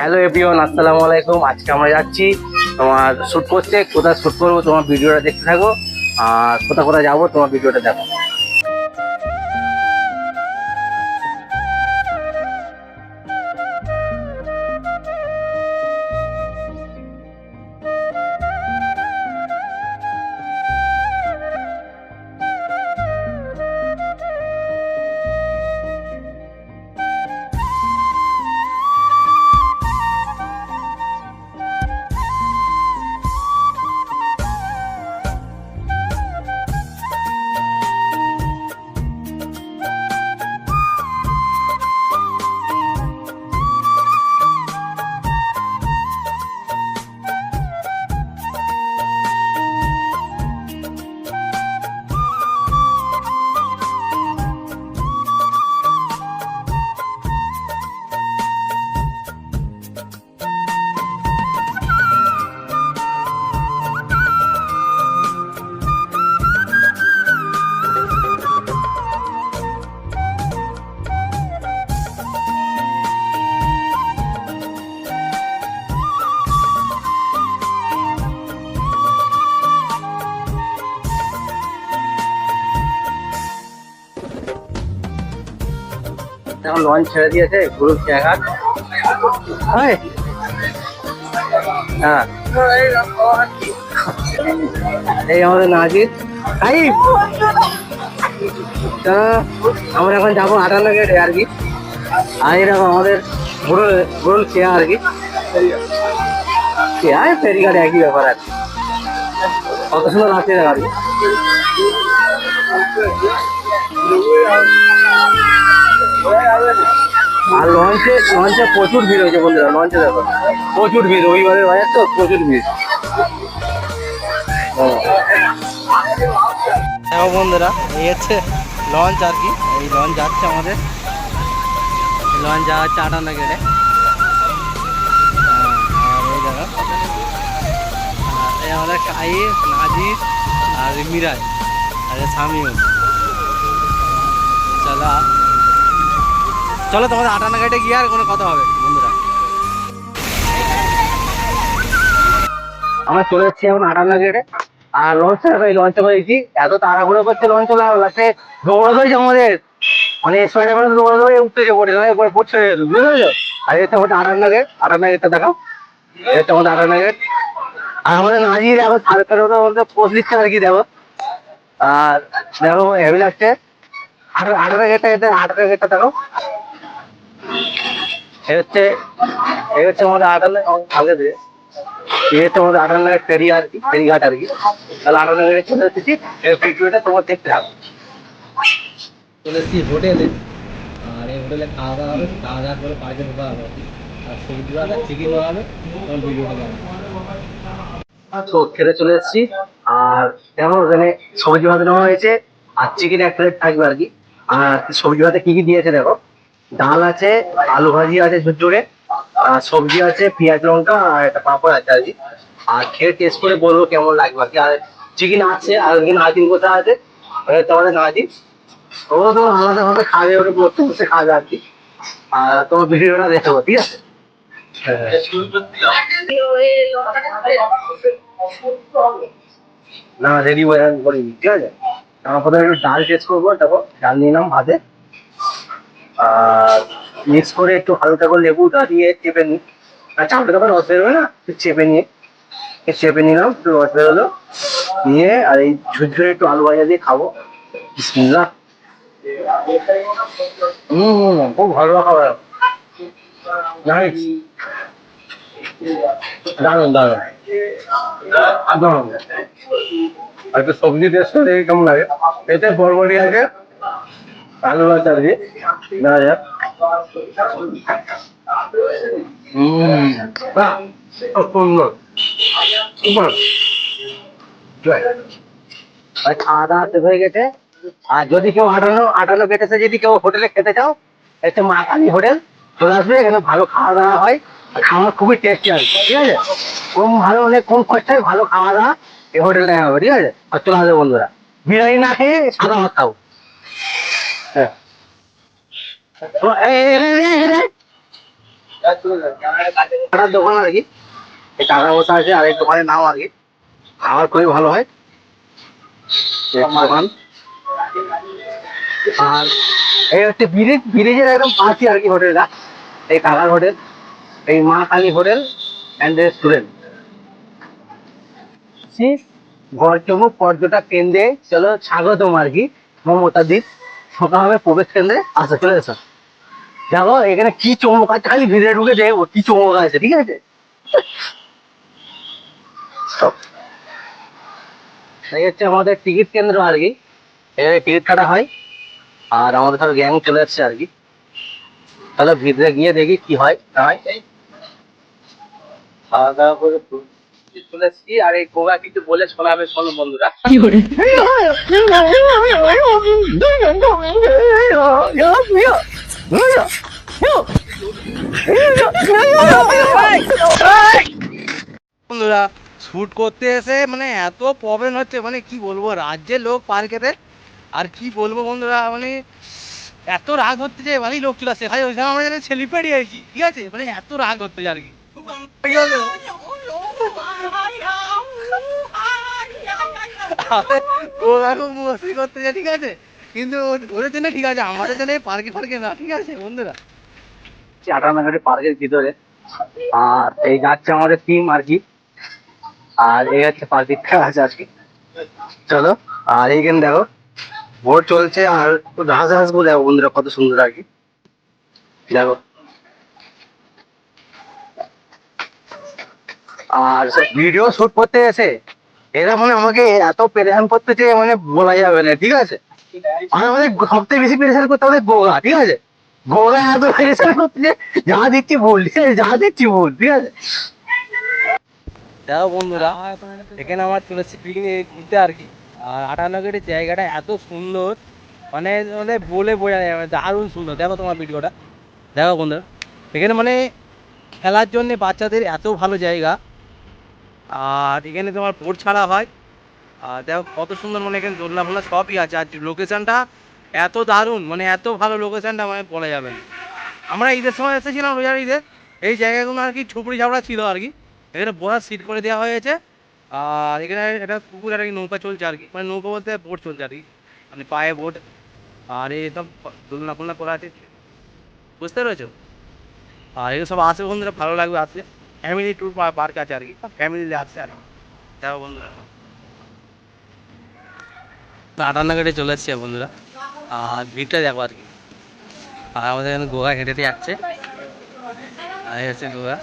Hello everyone আসসালামু আলাইকুম। আজকে আমরা যাচ্ছি তোমার শ্যুট করতে। কোথায় শ্যুট করব, তোমার ভিডিওটা দেখতে থাকো। আর কোথায় কোথায় যাব, তোমার ভিডিওটা দেখো। এখন লঞ্চ ছেড়ে দিয়েছে গুরু খেয়াঘাট হ্যাঁ। এই আমাদের নাজির। তা, আমরা এখন যাব আটান্ন গেটে আর কি। আর এরকম আমাদের বুড়ো বুড়ো খেয়া আর কি। খেয়া ফেরিঘাট একই ব্যাপার আর কি। কত সুন্দর দেখো আর কি। আর লঞ্চে লঞ্চে প্রচুর ভিড় হয়েছে বন্ধুরা লঞ্চে দেখো। প্রচুর ভিড়, রবিবারের বাজার তো প্রচুর ভিড়। দেখো বন্ধুরা, এই হচ্ছে লঞ্চ আর কি, এই লঞ্চ যাচ্ছে আমাদের। লঞ্চ যাওয়া হচ্ছে আটান্ন গেটে আর এই আমাদের কাইর নাজির, আর মিরাজ, আর সামিউল। চলো চলো তোমাদের আটান্ন গেটে গিয়ে আর কোনো কথা হবে, বন্ধুরা। আমরা চলে যাচ্ছি এখন আটান্ন গেটে আর লঞ্চ এই লঞ্চে করেছি এত তাড়াহুড়ো করছে লঞ্চ চলে লাস্টে দৌড়াতে হয়েছে আমাদের। মানে স্পাইডার ম্যান দৌড়াতে হয়ে উঠতেছে পড়ে একবার পড়ছে। বুঝতে পেরেছ? আর এটা আমাদের আটান্ন গেটটা দেখাও। এটা আমাদের গেট আর আমাদের নাজির এখন সাড়ে তেরোটা মধ্যে পোস্ট দিচ্ছে আর কি, দেখো। আর দেখো হেভি লাগছে। আঠারো আঠারো গেটটা এটা আঠারো গেটটা দেখো এই হচ্ছে এই হচ্ছে আমাদের আটান্ন আগে দিয়ে এই হচ্ছে আমাদের ফেরি আর কি ফেরিঘাট আর কি। তাহলে চলে এসেছি এই ভিডিওটা তোমার দেখতে হবে। চলে এসেছি হোটেলে আর এই হোটেলে খাওয়া দাওয়া হবে খাওয়া দাওয়ার পরে পার্কে ঢোকা হবে আর সবজি ভাত চিকেন বানাবে তখন ভিডিওটা তো খেতে চলে এসেছি আর যেমন ওখানে সবজি ভাত নেওয়া হয়েছে আর চিকেন এক প্লেট থাকবে আর কি। আর সবজি ভাতে কি কি দিয়েছে দেখো। ডাল আছে, আলু ভাজি আছে ঝুরঝুরে, আর সবজি আছে পেঁয়াজ লঙ্কা আর একটা পাঁপড় আছে আর কি। আর খেয়ে টেস্ট করে বলব কেমন লাগবে আর কি। আর চিকেন আছে, আর ওখানে নাজিন কোথা আছে? আমাদের নাজিন ও তো আমাদের মধ্যে খাবে ওটা বসে বসে খাবে আর কি। আর তোমার ভিডিওটা দেখো, ঠিক আছে? না রেডি করিনি, ঠিক আছে? আমার প্রথমে একটু ডাল টেস্ট করব, তারপর ডাল নিলাম ভাতে। আর মিক্স করে একটু হালকা করে লেবুটা দিয়ে চেপে নিই। আর চাপটা তখন রস বেরোবে না চেপে নিয়ে চেপে নিলাম, একটু রস বেরোলো। নিয়ে আর এই ঝুরঝুরে একটু আলু ভাজা দিয়ে খাব। বিসমিল্লাহ। হম খুব ভালো খাবার। দারুণ দারুণ দারুণ আর একটু সবজি টেস্ট কেমন লাগে? এতে বরবটি আছে। ভাজা দিয়ে দেখা যাক হম বাহ সুন্দর সুপার খাওয়া দাওয়া শেষ হয়ে গেছে। আর যদি কেউ আটান্ন আটান্ন গেটেছে যদি কেউ হোটেলে খেতে চাও এটা মা কালী হোটেল চলে আসবে এখানে ভালো খাওয়া দাওয়া হয় খাওয়া খুবই টেস্টি আর কি, ঠিক আছে? কম ভালো অনেক কম খরচায় ভালো খাওয়া দাওয়া এই হোটেলটায় হবে ঠিক আছে? আর চলে আসবে বন্ধুরা। বিরিয়ানি না খেয়ে সাদা ভাত খাও। হ্যাঁ। এই- টাকার দোকান আর কি? এই বসা আছে আর এই দোকানের নাম আর কি। খাবার খুবই ভালো হয়। দোকান। আর এই হচ্ছে ব্রিজ ব্রিজের একদম পাশে আর কি হোটেলটা। এই কালার হোটেল এই মা কালী হোটেল অ্যান্ড রেস্টুরেন্ট পর্যটক কেন্দ্রে চলো স্বাগতম আর কি মমতা দ্বীপ সকালে প্রবেশ কেন্দ্রে আসা চলে এসো। দেখো, এখানে কি চমক আছে? খালি ভিতরে ঢুকে দেখব কি চমক আছে, ঠিক আছে? এই হচ্ছে আমাদের টিকিট কেন্দ্র আর কি। এখানে টিকিট কাটা হয়, আর আমাদের সব গ্যাং চলে যাচ্ছে আর কি। তাহলে ভিতরে গিয়ে দেখি কি হয়, না হয়। খাওয়া দাওয়া করে চলে এসেছি আর এই কোগা কিছু বলে শোনাবে শোনো বন্ধুরা। বন্ধুরা শুট করতে এসে মানে এত প্রবলেম হচ্ছে মানে কি বলব রাজ্যের লোক পার্কেতে আর কি বলব বন্ধুরা মানে এত রাগ হচ্ছে যে মানে লোক চলে আসছে। ভাই ওইখানে আমরা যেন সেলিব্রিটি আছি ঠিক আছে? মানে এত রাগ হচ্ছে আর কি। ও এখন মস্তি করতেছে ঠিক আছে? কিন্তু ওদের জন্য ঠিক আছে, আমাদের জন্য পার্কে ফার্কে না, ঠিক আছে, বন্ধুরা? আটানগরের পার্কের ভিতরে। আর এই যাচ্ছে আমাদের টিম আর কি। আর এই হচ্ছে পার্কের খেলা আছে আজকে। চলো, আর এইখানে দেখো ভোট চলছে, আর রাজ হাঁসগুলো দেখো বন্ধুরা, কত সুন্দর আর কি। দেখো। আর ভিডিও শুট করতে এসে এরা মানে আমাকে এত প্রেশান করতেছে মানে বলা যাবে না ঠিক আছে? আমাদের সবথেকে বেশি প্রেশার করতে আমাদের গোগা ঠিক আছে? গোগা এত প্রেশার করতেছে যা দিচ্ছি ভুল ঠিক আছে? যা দিচ্ছি ভুল ঠিক আছে? দেখো বন্ধুরা এখানে আমার চলে পিকনিক ঘুরতে আর কি। আর আটানগরের জায়গাটা এত সুন্দর মানে মানে বলে বোঝা না, দারুণ সুন্দর। দেখো তোমার ভিডিওটা। দেখো বন্ধুরা এখানে মানে খেলার জন্য বাচ্চাদের এত ভালো জায়গা। আর এখানে তোমার বোট ছাড়া হয়। আর দেখো কত সুন্দর মানে এখানে দোলনা ফোলনা সবই আছে। আর লোকেশনটা এত দারুণ মানে এত ভালো লোকেশনটা মানে বলা যাবে না। আমরা ঈদের সময় এসেছিলাম রোজার ঈদের এই জায়গাগুলো আর কি ঝুপড়ি ঝাপড়া ছিল আর কি। এখানে বসার সিট করে দেওয়া হয়েছে। আর এখানে একটা পুকুর আর কি নৌকা চলছে আর কি। মানে নৌকা বলতে বোট চলছে আর কি। মানে পায়ে বোট। আর এই সব দোলনা ফোলনা করা আছে। বুঝতে পেরেছ? আর এগুলো সব আসে বন্ধুরা, ভালো লাগবে আসলে ফ্যামিলি ট্যুর পার্ক আছে আর কি ফ্যামিলি আসছে আর দেখো বন্ধুরা। আটান্নাঘাটে চলে আসছি বন্ধুরা। আর ভিড়টা দেখো আর কি। আর আমাদের এখানে গোয়া হেঁটে হেঁটে যাচ্ছে। আর হচ্ছে গোয়া